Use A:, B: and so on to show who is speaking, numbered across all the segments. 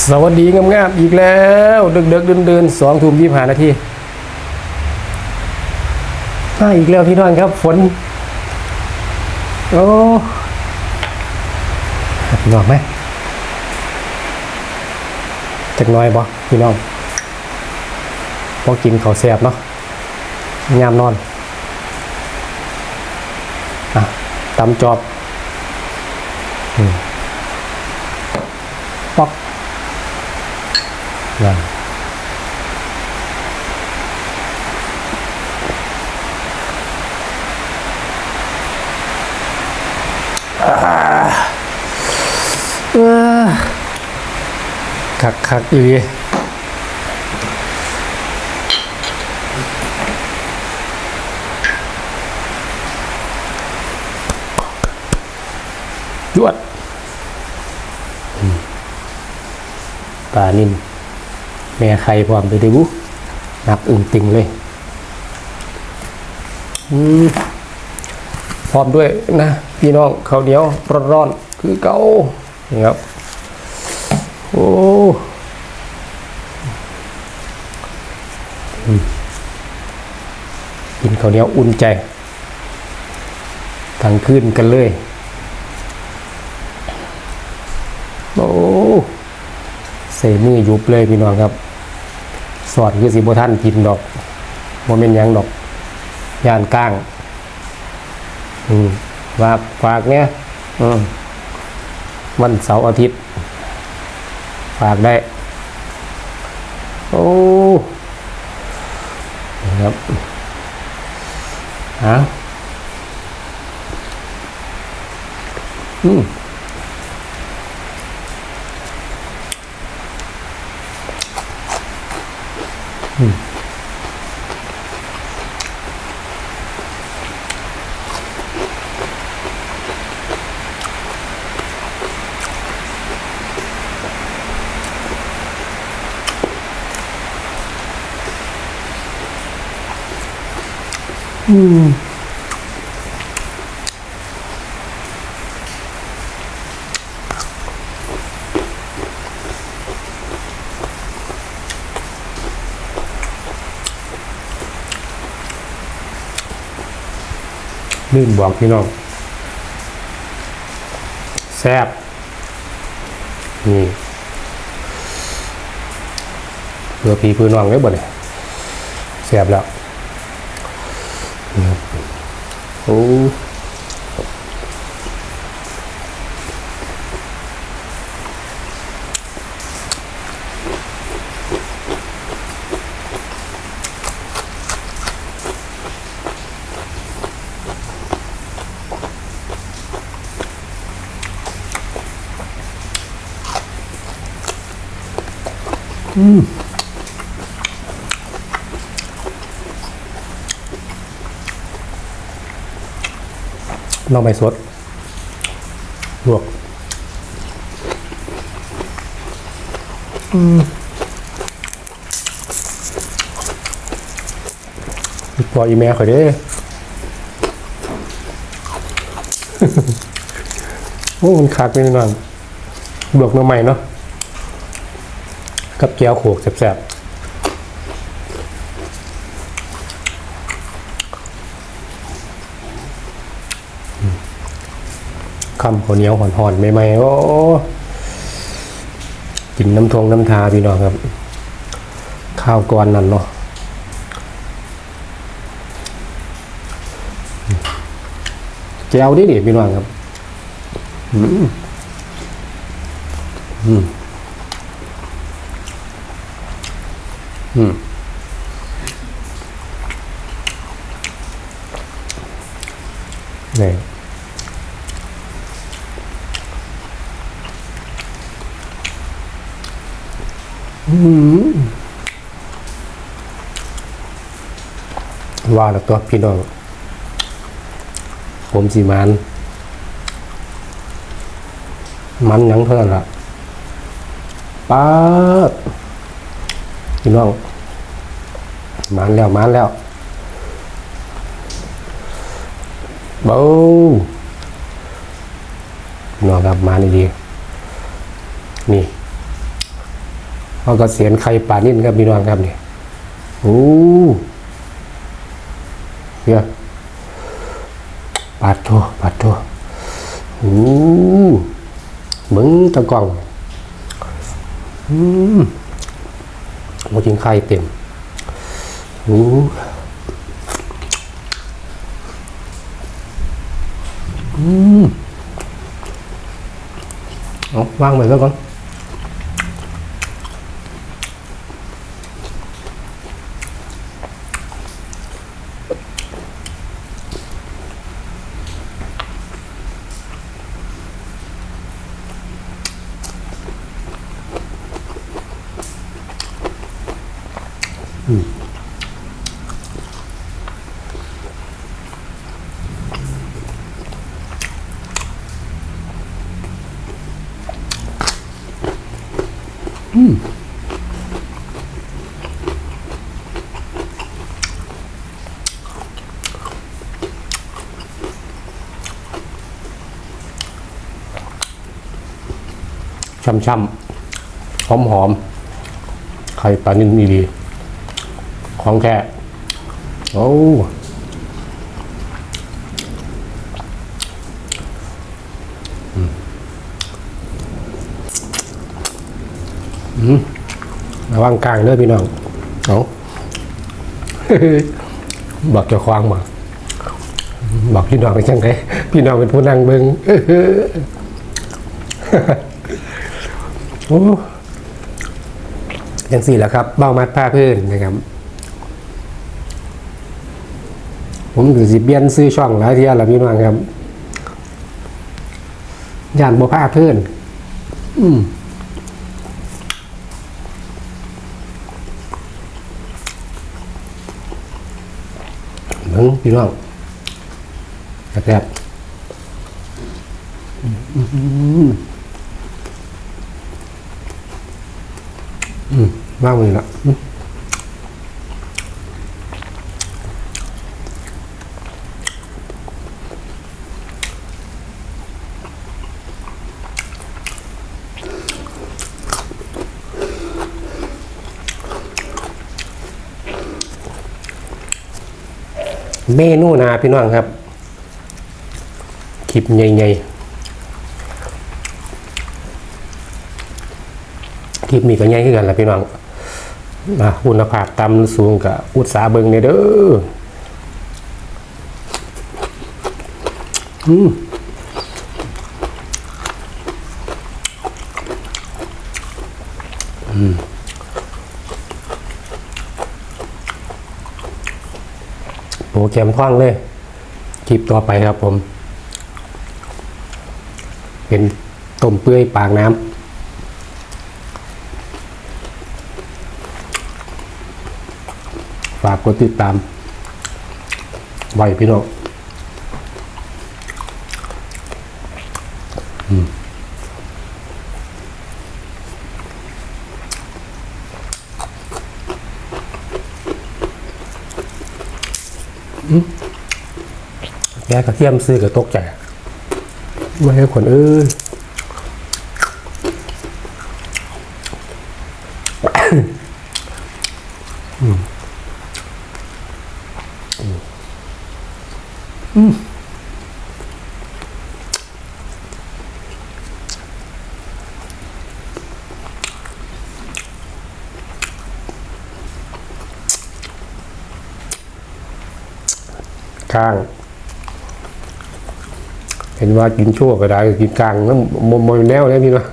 A: สวัสดีงามๆอีกแล้วดึกดึกเดินเดินสองทุ่มยี่สิบห้านาทีมาอีกแล้วพี่น้องครับ ฝน โอ้พี่น้องไหมจักหน้อยบ่พี่น้องพอกินข้าวแซ่บเนาะยามนอนอะตำจอบอืมปอก นั่นอ่าเอ้อคักคักอีหลียวดปลานิ่ม แม่ไข่พร้อมไปดิบุนับอึ่งติงเลยอืมพร้อมด้วยนะ พี่น้องข้าวเหนียวร้อนๆคือเก่านี่ครับโอ้อืมกินข้าวเหนียวอุ่นใจทั้งคืนกันเลย โอ้ใส่มือยุบเลยพี่น้องครับ สอดคือสิบท่านกินดอกโมเมนยังดอกยานก้างอืมฝากฝากเนี่ยอืมวันเสาร์อาทิตย์ ฝากได้ โอ้ครับฮะอืม อืม ลื่นบอกพี่น้องแซบนี่เพื่อพี่เพื่อน้องได้บ่เนี่ยแซบแล้วโอ้ น้องใบสดลวกอืมบอกอีเมลข่อยเด้โอ้ มันคักเลยนี่น้องบวกมาใหม่เนาะ กับแก้วโขกแซ่บๆคำข้าวเหนียวห่อนๆใหม่ๆโอ้กินน้ำทงน้ำทาพี่น้องครับ ข้าวก้อนนั่นเนาะแก้วนี่นี่พี่น้องครับ อืมอืม อืมนี่อืมว่าแล้วตัวพี่น้อง ผมสีมัน มันยังเท่านั้นละป๊า พี่น้องมันแล้วมันแล้วเบ้าน้องครับมันดีๆนี่เขาก็เสียนไข่ปลานิ่นครับพี่น้องครับนี่โอ้เนี่ยปาดโทปาดโทโอ้มึงตะกองอืม มากินไข่เต็มโอ้อืมเอาวางไปแล้วก่อน ช่ำๆหอมหอมๆไข่ปลานิ่มดีของแท้โอ้อืมระวังกลางเด้อพี่น้องเอาบอกเจะควางมาบอกพี่น้องเป็นจังไงพี่น้องเป็นผู้นั่งเบิงโอ้ยังสี่แหล้วครับเบ้ามัดผ้าพื้นนะครับ ผมถือสิเบียนซื้อช่องหลายเที่ยแล้วพี่น้องครับย่านบ่ผ้าพื้น อืมเบิ่งพี่น้องแซ่บอืม อืมางเลยละอืมเมนูนาพี่น้องครับ คลิปใหญ่ๆ คลิปนี้ก็ง่ายขึ้นกันแหละพี่น้องนะคุณภาพต่ำสูงกับอุตสาเบิงเนี่ยเด้ออืมอืมโปรแกรมท่องเลย คลิปต่อไปครับผม เป็นต้มเปื่อยปากน้ำากกดติดตาม ไว้พี่น้องแกกระเทียมซื้อกับตกใจไม่ให้คนเอ้ย ข้าง เห็นว่ากินชั่วก็ได้กินกลางแล้วมมมแนวเลยพี่นะ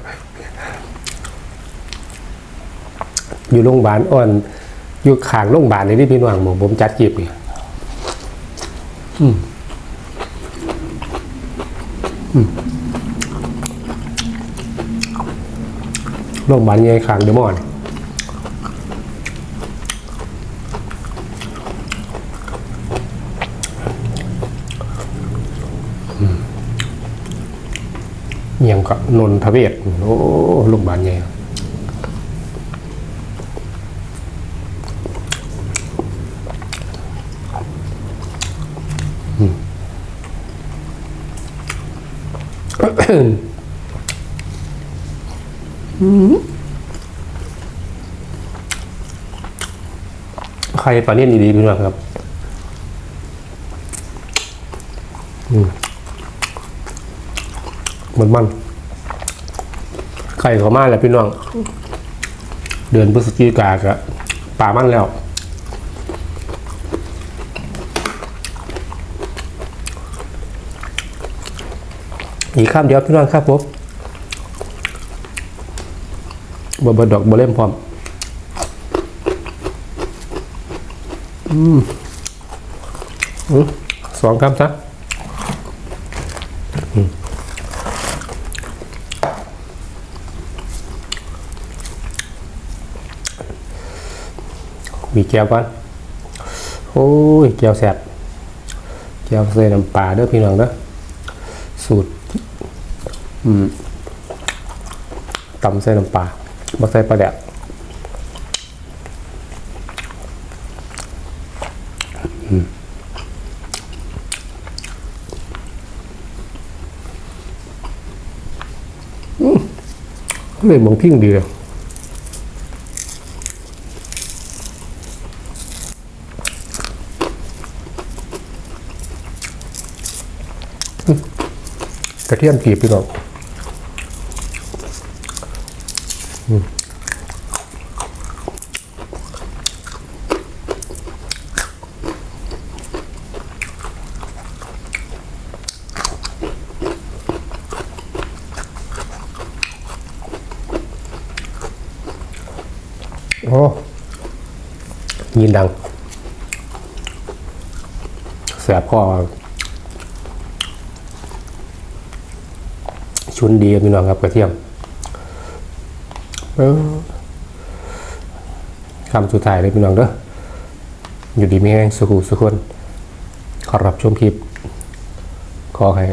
A: อยู่โรงพยาบาลอ่อน อยู่ข้างโรงพยาบาลนี่ที่พี่น้องผมผมจัดจีบเนี่ยอืมอืมโรงพยาบาลใหญ่ข้างเดมอลล์เอียง กับนนทเวศโอ้โรงพยาบาลใหญ่ใครปลาเนี่ยดีๆพี่น้องครับ อืมมันมัน ไข่เขามาแล้วพี่น้อง เดือนพฤศจิกากะป่ามันแล้ว อีกข้ามเดียวพี่น้องครับผมบ่บดอกบ่เล่มพร้อม อืมอืมสองคำซะ มีแก้วก่อนโอ้ยแก้วแสบแก้วใส่น้ำปลาเด้อพี่น้องเด้อสูตรอืมตำใส่น้ำปลาบ่ใส่ปลาแดกเลยมองพิ้งดีเลย กระเทียมกีบพี่น้องโอ้ยินดังแสบคอ ชุนดีพี่น้องครับกระเทียมคำสุดท้ายเลยพี่น้องเด้ออยู่ดีไม่แห้งสุขุสุขคนขอรับชมคลิป ขอให้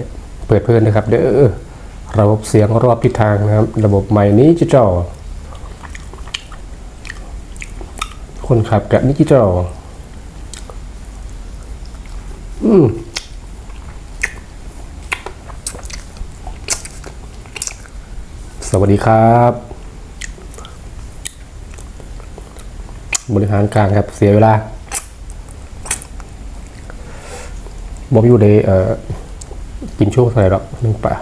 A: เปิดเพื่อนนะครับ เด้อระบบเสียงรอบทิศทางนะครับ ระบบใหม่นี้จะจอคนขับกับนิจิตออืม วัสดีครับ บริหารกลางครับเสียเวลาบอมอยู่ในเอ่อกินช่วงเท่าไหร่หรอกนึงป่ะ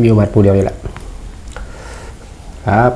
A: มีประมาณปูเดียวนี่แหละ ครับ